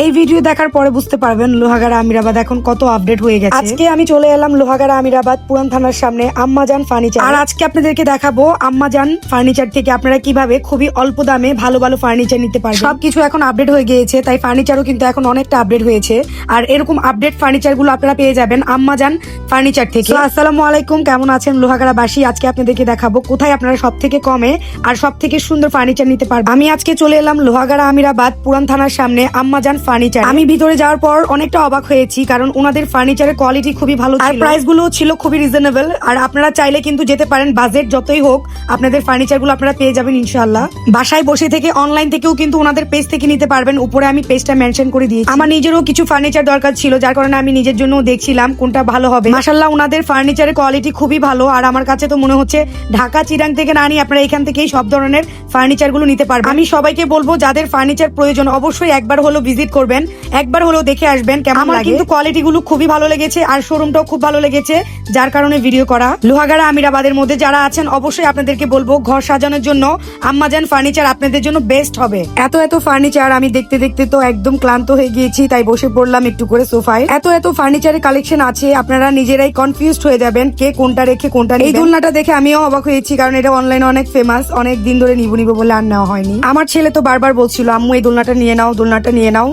এই ভিডিও দেখার পরে বুঝতে পারবেন লোহাগাড়া আমিরাবাদ এখন কত আপডেট হয়ে গেছে। আজকে আমি চলে এলাম লোহাগাড়া আমিরাবাদ পুরান থানার সামনে আম্মাজান ফার্নিচার আর আজকে আপনাদেরকে দেখাবো আম্মাজান ফার্নিচার থেকে আপনারা কীভাবে খুবই অল্প দামে ভালো ভালো ফার্নিচার নিতে পারবেন। সবকিছু এখন আপডেট হয়ে গিয়েছে তাই ফার্নিচারও কিন্তু এখন অনেকটা আপডেট হয়েছে। আর এরকম আপডেট ফার্নিচারগুলো আপনারা পেয়ে যাবেন আম্মাজান ফার্নিচার থেকে। আসসালামু আলাইকুম কেমন আছেন লোহাগাড়া বাসী আজকে আপনাদেরকে দেখাবো কোথায় আপনারা সব থেকে কমে আর সব থেকে সুন্দর ফার্নিচার নিতে পারবেন। আমি আজকে চলে এলাম লোহাগাড়া আমিরাবাদ পুরান থানার সামনে আম্মাজান ফার্নিচার। আমি ভিতরে যাওয়ার পর অনেকটা অবাক হয়েছি কারণ ওনাদের ফার্নিচারের কোয়ালিটি খুবই ভালো ছিল। প্রাইসগুলো ছিল খুবই রিজনেবল। আর আপনারা চাইলে কিন্তু যেতে পারেন বাজেট যতই হোক আপনাদের ফার্নিচারগুলো আপনারা পেয়ে যাবেন ইনশাল্লাহ বাসায় বসে থেকে অনলাইন থেকেও কিন্তু ওনাদের পেজ থেকে নিতে পারবেন। উপরে আমি পেজটা মেনশন করে দিয়েছি। আমার নিজেরও কিছু ফার্নিচার দরকার ছিল যার কারণে আমি নিজের জন্য দেখছিলাম কোনটা ভালো হবে। মাসাল্লাহ ওনাদের ফার্নিচারের কোয়ালিটি খুবই ভালো। আর আমার কাছে তো মনে হচ্ছে ঢাকা চিরাং থেকে না নিয়ে আপনারা এখান থেকেই সব ধরনের ফার্নিচারগুলো নিতে পারবেন। আমি সবাইকে বলব যাদের ফার্নিচার প্রয়োজন অবশ্যই একবার হলো ভিজিট করবেন একবার হলেও দেখে আসবেন কেমন আমার কিন্তু কোয়ালিটি গুলো খুবই ভালো লেগেছে আর শোরুমটাও খুব ভালো লেগেছে যার কারণে ভিডিও করা। লোহাগাড়া আমিরাবাদের মধ্যে যারা আছেন অবশ্যই আপনাদেরকে বলব ঘর সাজানোর জন্য আম্মাজান ফার্নিচার আপনাদের জন্য বেস্ট হবে। এত এত ফার্নিচার আমি দেখতে দেখতে তো একদম ক্লান্ত হয়ে গিয়েছি তাই বসে পড়লাম একটু করে সোফায়। এত এত ফার্নিচারের কালেকশন আছে আপনারা নিজেরাই কনফিউজড হয়ে যাবেন কে কোনটা রেখে কোনটা। এই দোলনাটা দেখে আমিও অবাক হয়েছি কারণ এটা অনলাইনে অনেক ফেমাস অনেক দিন ধরে নিবো নিবো বলে আর নেওয়া হয়নি। আমার ছেলে তো বারবার বলছিল আম্মু এই দোলনাটা নিয়ে নাও দোলনাটা নিয়ে নাও।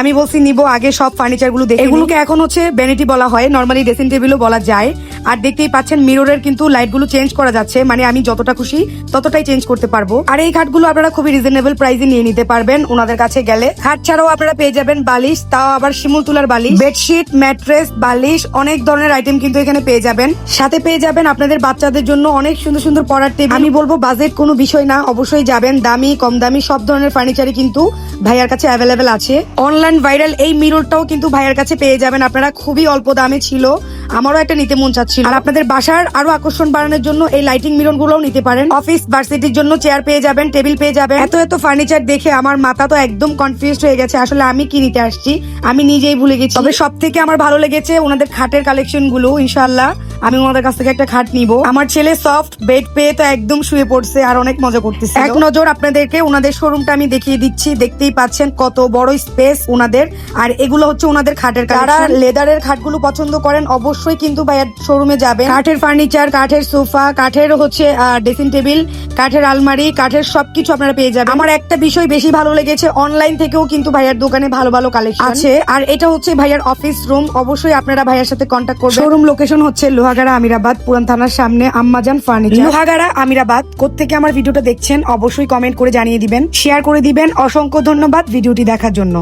আমি বলছি নিবো আগে সব ফার্নিচারগুলো দেখে এগুলোকে এখন হচ্ছে ভ্যানিটি বলা হয় নর্মালি ড্রেসিং টেবিলও বলা যায়। আর দেখতেই পাচ্ছেন মিররের কিন্তু লাইটগুলো চেঞ্জ করা যাচ্ছে মানে আমি যতটা খুশি ততটাই চেঞ্জ করতে পারব। আর এই খাটগুলো আপনারা খুবই রিজনেবল প্রাইসে নিয়ে নিতে পারবেন ওনাদের কাছে গেলে। খাট ছাড়াও আপনারা পেয়ে যাবেন বালিশ, তাও আবার শিমুল তুলার বালিশ। বেডশিট ম্যাট্রেস বালিশ, অনেক ধরনের আইটেম কিন্তু এখানে পেয়ে যাবেন। সাথে পেয়ে যাবেন আপনাদের বাচ্চাদের জন্য অনেক সুন্দর সুন্দর পড়ার টেবিল আমি বলব বাজেট কোনো বিষয় না, অবশ্যই যাবেন। দামি, কম দামি, সব ধরনের ফার্নিচারই কিন্তু ভাইয়ার কাছে অ্যাভেলেবেল আছে। অনলাইন ভাইরাল এই মিররটাও কিন্তু ভাইয়ার কাছে পেয়ে যাবেন। আপনারা খুবই অল্প দামে ছিল। আমারও একটা নিতে মন চাচ্ছিল। আর আপনাদের বাসার আরও আকর্ষণ বাড়ানোর জন্য এই লাইটিং মিরর গুলোও নিতে পারেন। অফিস ভার্সিটির জন্য চেয়ার পেয়ে যাবেন টেবিল পেয়ে যাবেন। এত এত ফার্নিচার দেখে আমার মাথা তো একদম কনফিউজ হয়ে গেছে। আসলে আমি কি নিতে আসছি? আমি নিজেই ভুলে গেছি। তবে সব থেকে আমার ভালো লেগেছে ওনাদের খাটের কালেকশনগুলো ইনশাল্লাহ আমি ওনাদের কাছ থেকে একটা খাট নিব। আমার ছেলে সফট বেড পেয়ে তো একদম শুয়ে পড়ছে আর অনেক মজা করতেছে এক নজর আপনাদেরকে ওনাদের শোরুমটা আমি দেখিয়ে দিচ্ছি দেখতেই পাচ্ছেন কত বড় স্পেস ওনাদের। আর এগুলো হচ্ছে ওনাদের খাটের যারা লেদারের খাটগুলো পছন্দ করেন অবশ্যই কিন্তু ভাইয়ার শোরুমে যাবেন। কাঠের ফার্নিচার কাঠের সোফা কাঠের হচ্ছে ড্রেসিং টেবিল কাঠের আলমারি কাঠের সবকিছু আপনারা পেয়ে যাবেন। আমার একটা বিষয় বেশি ভালো লেগেছে অনলাইন থেকেও কিন্তু ভাইয়ার দোকানে ভালো ভালো কালেকশন আছে। আর এটা হচ্ছে ভাইয়ার অফিস রুম অবশ্যই আপনারা ভাইয়ার সাথে কন্ট্যাক্ট করবেন। শোরুম লোকেশন হচ্ছে লোহাগাড়া আমিরাবাদ, পুরান থানার সামনে আম্মাজান ফার্নিচার লোহাগাড়া আমিরাবাদ, কোত্থেকে আমার ভিডিওটা দেখছেন, অবশ্যই কমেন্ট করে জানিয়ে দিবেন শেয়ার করে দিবেন। অসংখ্য ধন্যবাদ ভিডিওটি দেখার জন্য।